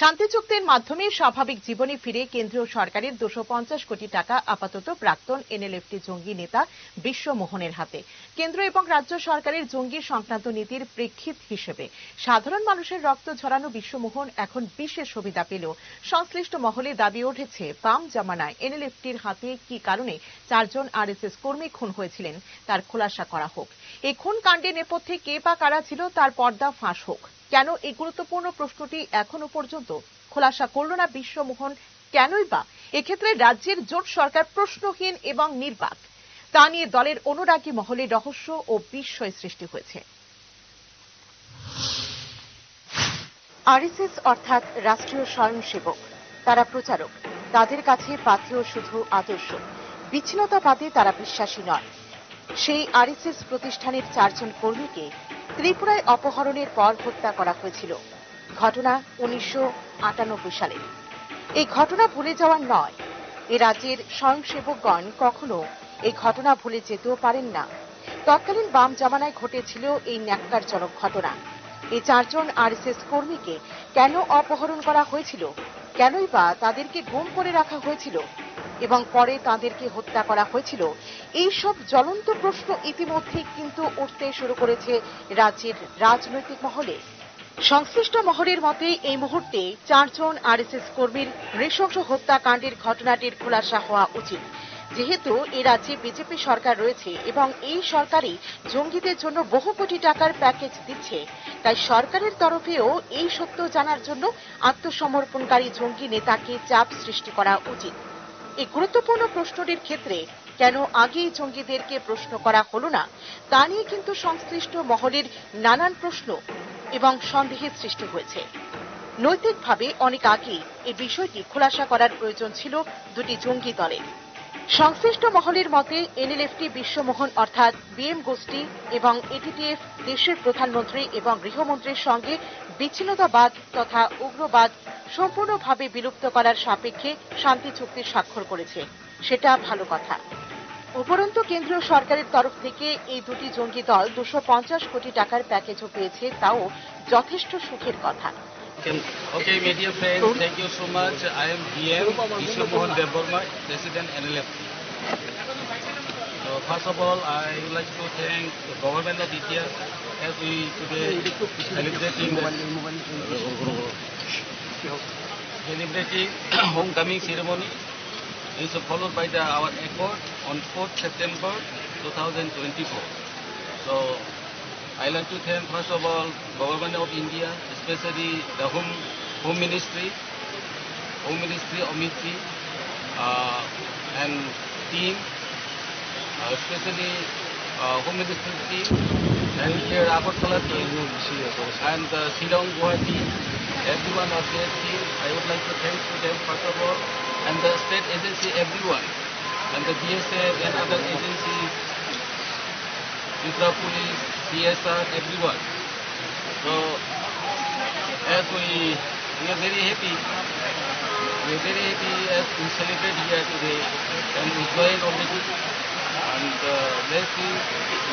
শান্তি চুক্তির মাধ্যমে স্বাভাবিক জীবনে ফিরে কেন্দ্রীয় সরকারের দুশো কোটি টাকা আপাতত প্রাক্তন এনএলএফটি জঙ্গি নেতা বিশ্বমোহনের হাতে। কেন্দ্র এবং রাজ্য সরকারের জঙ্গি সংক্রান্ত নীতির প্রেক্ষিত হিসেবে সাধারণ মানুষের রক্ত ঝরানো বিশ্বমোহন এখন বিশেষ সুবিধা পেলেও সংশ্লিষ্ট মহলে দাবি উঠেছে, বাম জামানায় এনএলএফটির হাতে কি কারণে চারজন আরএসএস কর্মী খুন হয়েছিলেন তার খোলাসা করা হোক। এই খুন কাণ্ডের নেপথ্যে কে বা কারা ছিল তার পর্দা ফাঁস হোক। কেন এই গুরুত্বপূর্ণ প্রশ্নটি এখনও পর্যন্ত খোলাসা করল না বিশ্বমোহন? কেনই বা? এক্ষেত্রে রাজ্যের জোট সরকার প্রশ্নহীন এবং নির্বাক। তা নিয়ে দলের অনুরাগী মহলে রহস্য ও বিস্ময় সৃষ্টি হয়েছে। আরএসএস অর্থাৎ রাষ্ট্রীয় স্বয়ংসেবক, তারা প্রচারক। তাদের কাছে পাথেয় শুধু আদর্শ। বিচ্ছিন্নতাবাদে তারা বিশ্বাসী নয়। সেই আরএসএস প্রতিষ্ঠানের চারজন কর্মীকে ত্রিপুরায় অপহরণের পর হত্যা করা হয়েছিল। ঘটনা উনিশশো আটানব্বই সালে। এই ঘটনা ভুলে যাওয়ার নয়। এ রাজ্যের স্বয়ংসেবকগণ কখনো এই ঘটনা ভুলে যেতেও পারেন না। তৎকালীন বাম জামানায় ঘটেছিল এই ন্যাক্কারজনক ঘটনা। এই চারজন আরএসএস কর্মীকে কেন অপহরণ করা হয়েছিল? কেনই বা তাদেরকে গুম করে রাখা হয়েছিল? এবং পরে তাদেরকে হত্যা করা হয়েছিল। এই সব জ্বলন্ত প্রশ্ন ইতিমধ্যে কিন্তু উঠতে শুরু করেছে রাজ্যের রাজনৈতিক মহলে। সংশ্লিষ্ট মহলের মতে, এই মুহূর্তে চারজন আরএসএস কর্মীর নৃশংস হত্যাকাণ্ডের ঘটনাটির খোলাসা হওয়া উচিত। যেহেতু এ রাজ্যে বিজেপি সরকার রয়েছে এবং এই সরকারই জঙ্গিদের জন্য বহু কোটি টাকার প্যাকেজ দিচ্ছে, তাই সরকারের তরফেও এই সত্য জানার জন্য আত্মসমর্পণকারী জঙ্গি নেতাকে চাপ সৃষ্টি করা উচিত। এই গুরুত্বপূর্ণ প্রশ্নটির ক্ষেত্রে কেন আগেই জঙ্গিদেরকে প্রশ্ন করা হলো না, তা নিয়ে কিন্তু সংশ্লিষ্ট মহলের নানান প্রশ্ন এবং সন্দেহের সৃষ্টি হয়েছে। নৈতিকভাবে অনেক আগেই এই বিষয়টি খোলাসা করার প্রয়োজন ছিল দুটি জঙ্গি দলের। সংশ্লিষ্ট মহলের মতে এনএলএফটি বিশ্বমোহন অর্থাৎ বিএম গোষ্ঠী এবং এটিটিএফ দেশের প্রধানমন্ত্রী এবং গৃহমন্ত্রীর সঙ্গে বিচ্ছিন্নতাবাদ তথা উগ্রবাদ সম্পূর্ণভাবে বিলুপ্ত করার সাপেক্ষে শান্তি চুক্তি স্বাক্ষর করেছে। সেটা ভালো কথা। উপরন্তু কেন্দ্রীয় সরকারের তরফ থেকে এই দুটি জঙ্গি দল দুশো কোটি টাকার প্যাকেজও পেয়েছে, তাও যথেষ্ট সুখের কথা। Okay, media friends, thank you so much. I am DM Vishnu Mohan Devarma, President NLF. So first of all, I would like to thank the government of India as we today celebrating celebrating homecoming ceremony. Is followed by the our accord on 4th September 2024. So I like to thank first of all government of India, especially the Home Home Ministry, Home Ministry Amity uh, and team, uh, especially uh, Home Ministry team and here Agartala team and the Shillong Guwahati, everyone of their team. I would like to thank to them first of all and the state agency everyone and the DSF and other agencies दूसरा police C S R every one तो as we we are very happy we are very happy as we celebrate here today and enjoying of this and let's see it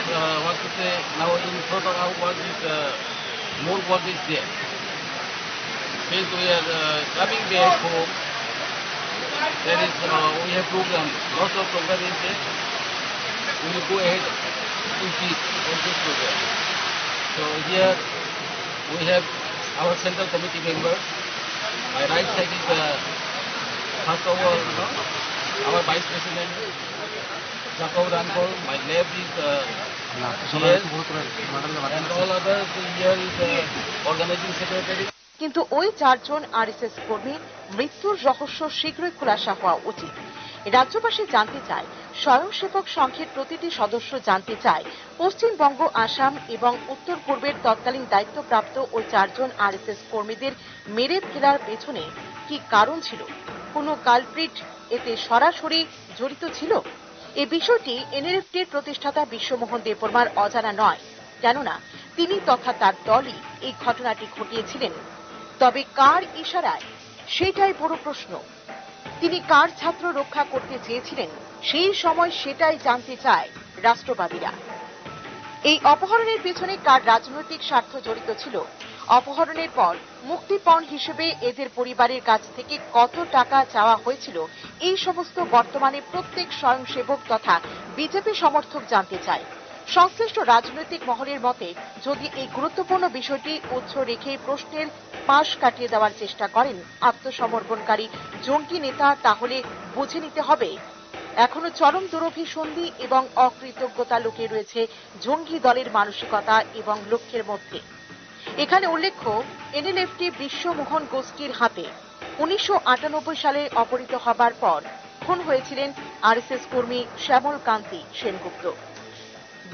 is what to say now in front of our work more work is there Since we are coming back home, there is uh, we have program, lots of program is there. We will go ahead to this on this program. So here we have our central committee members. My right side is uh, first of all, you know, our vice president, Jacob Rankol. My left is uh, GS, and all others. Here is uh, organizing secretary. কিন্তু ওই চারজন RSS কর্মী মৃত্যুর রহস্য শীঘ্রই খোলাসা হওয়া উচিত। রাজ্যবাসী জানতে চায়, স্বয়ংসেবক সংঘের প্রতিটি সদস্য জানতে চায়, পশ্চিমবঙ্গ, আসাম এবং উত্তর পূর্বের তৎকালীন দায়িত্বপ্রাপ্ত ওই চারজন আরএসএস কর্মীদের মেরে ফেলার পেছনে কি কারণ ছিল? কোনো কালপ্রিট এতে সরাসরি জড়িত ছিল? এ বিষয়টি এনএলএফটির প্রতিষ্ঠাতা বিশ্বমোহন দেববর্মার অজানা নয়। কেননা, তিনি তথা তার দলই এই ঘটনাটি ঘটিয়েছিলেন। তবে কার ইশারায়? সেটাই বড় প্রশ্ন। তিনি কার ছাত্র রক্ষা করতে চেয়েছিলেন? সেই সময় সেটাই জানতে চায় রাষ্ট্রবাদীরা। এই অপহরণের পেছনে কার রাজনৈতিক স্বার্থ জড়িত ছিল? অপহরণের পর মুক্তিপণ হিসেবে এদের পরিবারের কাছ থেকে কত টাকা চাওয়া হয়েছিল? এই সমস্ত বর্তমানে প্রত্যেক স্বয়ংসেবক তথা বিজেপি সমর্থক জানতে চায়। সংশ্লিষ্ট রাজনৈতিক মহলের মতে, যদি এই গুরুত্বপূর্ণ বিষয়টি উচ্চ রেখে প্রশ্নের পাশ কাটিয়ে দেওয়ার চেষ্টা করেন আত্মসমর্পণকারী জঙ্গি নেতা, তাহলে বুঝে নিতে হবে। এখনও চরম দুরভিসন্ধি এবং অকৃতজ্ঞতা লুকিয়ে রয়েছে জঙ্গি দলের মানসিকতা এবং লক্ষ্যের মধ্যে। এখানে উল্লেখ্য, এনএলএফটি বিশ্বমোহন গোষ্ঠীর হাতে। উনিশশো আটানব্বই সালে অপহৃত হবার পর খুন হয়েছিলেন আরএসএস কর্মী শ্যামল কান্তি সেনগুপ্ত।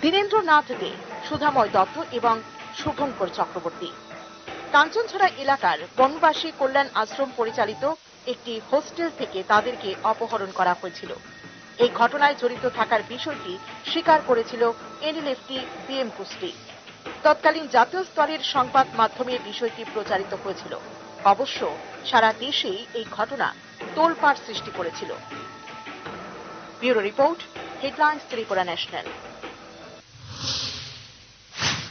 দীনেন্দ্রনাথ দে, সুধাময় দত্ত এবং শুভঙ্কর চক্রবর্তী। কাঞ্চনছড়া এলাকার বনবাসী কল্যাণ আশ্রম পরিচালিত একটি হোস্টেল থেকে তাদেরকে অপহরণ করা হয়েছিল। এই ঘটনায় জড়িত থাকার বিষয়টি স্বীকার করেছিল এনএলএফটি বিএম কুস্তি তৎকালীন জাতীয় স্তরের সংবাদ মাধ্যমে বিষয়টি প্রচারিত হয়েছিল। অবশ্য সারা দেশেই এই ঘটনা তোলপাড় সৃষ্টি করেছিল। Bureau report, headlines Tripura national.